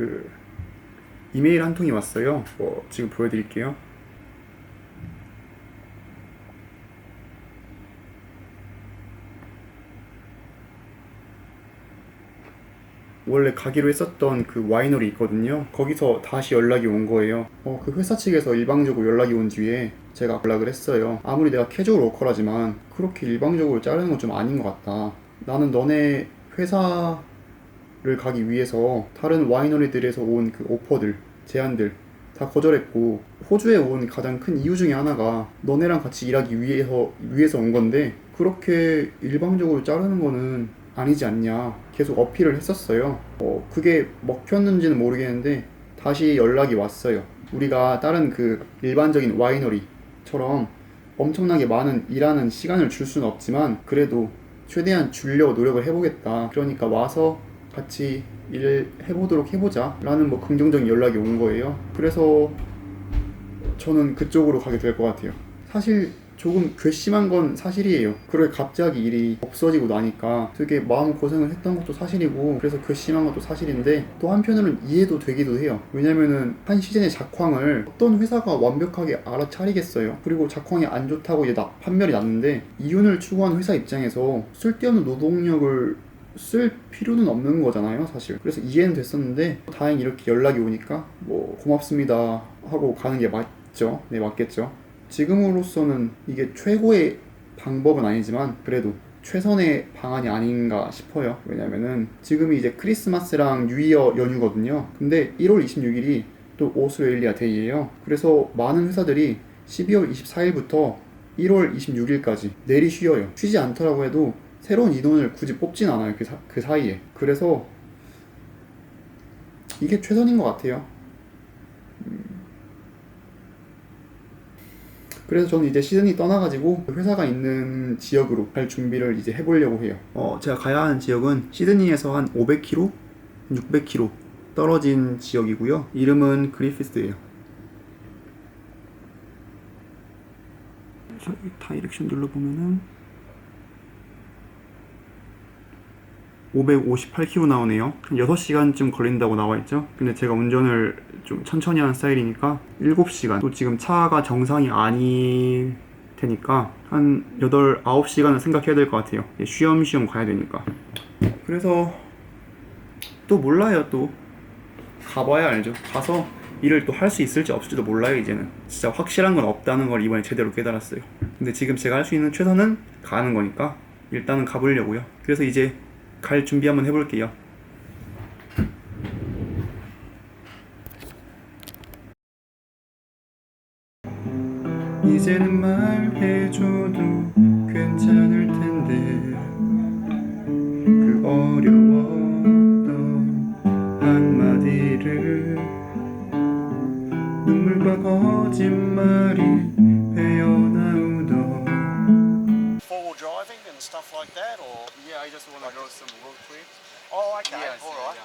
그 이메일 한 통이 왔어요. 뭐 지금 보여드릴게요. 원래 가기로 했었던 그 와이너리 있거든요. 거기서 다시 연락이 온 거예요. 어, 그 회사 측에서 일방적으로 연락이 온 뒤에 제가 연락을 했어요. 아무리 내가 캐주얼 워커라지만 그렇게 일방적으로 자르는 건 좀 아닌 것 같다. 나는 너네 회사 를 가기 위해서 다른 와이너리들에서 온 그 오퍼들, 제안들 다 거절했고 호주에 온 가장 큰 이유 중에 하나가 너네랑 같이 일하기 위해서 위해서 온 건데 그렇게 일방적으로 자르는 거는 아니지 않냐 계속 어필을 했었어요. 어, 그게 먹혔는지는 모르겠는데 다시 연락이 왔어요. 우리가 다른 그 일반적인 와이너리처럼 엄청나게 많은 일하는 시간을 줄 수는 없지만 그래도 최대한 주려고 노력을 해보겠다. 그러니까 와서 같이 일 해보도록 해보자. 라는 뭐 긍정적인 연락이 온 거예요. 그래서 저는 그쪽으로 가게 될 것 같아요. 사실 조금 괘씸한 건 사실이에요. 그렇게 갑자기 일이 없어지고 나니까 되게 마음 고생을 했던 것도 사실이고 그래서 괘씸한 것도 사실인데 또 한편으로는 이해도 되기도 해요. 왜냐면은 한 시즌의 작황을 어떤 회사가 완벽하게 알아차리겠어요. 그리고 작황이 안 좋다고 이제 나, 판멸이 났는데 이윤을 추구하는 회사 입장에서 쓸데없는 노동력을 쓸 필요는 없는 거잖아요, 사실. 그래서 이해는 됐었는데 다행히 이렇게 연락이 오니까 뭐 고맙습니다 하고 가는 게 맞죠. 네, 맞겠죠. 지금으로서는 이게 최고의 방법은 아니지만 그래도 최선의 방안이 아닌가 싶어요. 왜냐면은 지금이 이제 크리스마스랑 뉴이어 연휴거든요. 근데 1월 26일이 또 오스트레일리아 데이예요. 그래서 많은 회사들이 12월 24일부터 1월 26일까지 내리 쉬어요. 쉬지 않더라고 해도 새로운 인원을 굳이 뽑진 않아요. 그, 사, 그 사이에. 그래서 이게 최선인 것 같아요. 그래서 저는 이제 시즌이 떠나가지고 회사가 있는 지역으로 갈 준비를 이제 해보려고 해요. 어, 제가 가야 하는 지역은 시드니에서 한 500km, 600km 떨어진 지역이고요. 이름은 그리피스예요. 이 다이렉션 눌러보면은 558km 나오네요. 한 6시간쯤 걸린다고 나와 있죠. 근데 제가 운전을 좀 천천히 하는 스타일이니까 7시간. 또 지금 차가 정상이 아니 되니까 한 8, 9시간은 생각해야 될 것 같아요. 쉬엄쉬엄 가야 되니까. 그래서 또 몰라요, 또. 가봐야 알죠. 가서 일을 또 할 수 있을지 없을지도 몰라요, 이제는. 진짜 확실한 건 없다는 걸 이번에 제대로 깨달았어요. 근데 지금 제가 할 수 있는 최선은 가는 거니까 일단은 가보려고요. 그래서 이제 갈 준비 한번 해볼게요. 이제는 말해줘도 괜찮을 텐데 그 어려웠던 한마디를 눈물과 거짓말이 and stuff like that, or Yeah, I just want to go some road trip. oh, okay, Yes, all yeah, right.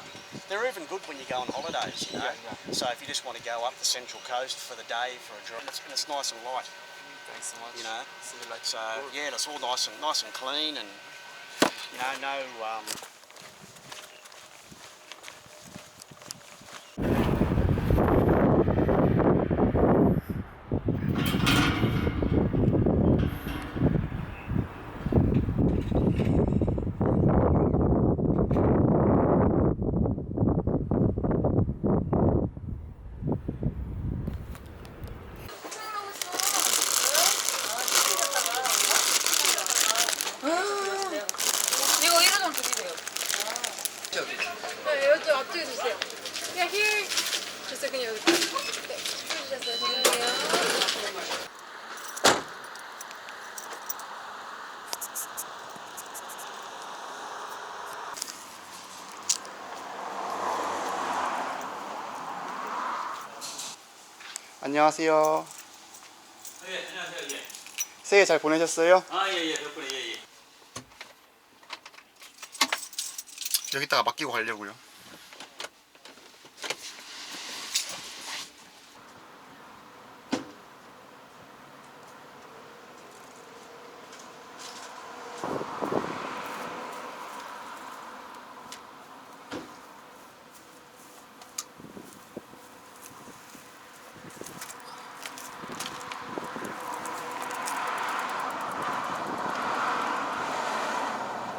They're even good when you go on holidays, you know. Yeah, yeah. So if you just want to go up the central coast for the day for a drive, and it's, and it's nice and light, Thanks so much. you know. So yeah, it's all nice and nice and clean, and you know, no. Um, 네, 여기 앞쪽에 주세요. 그냥 힐 주세요. 그냥 여기. 네, 주셨어요. 죄송해요. 안녕하세요. 네, 안녕하세요. 예. 새해 잘 보내셨어요? 아, 예, 예. 덕분에 예, 예. 여기다가 맡기고 가려고요.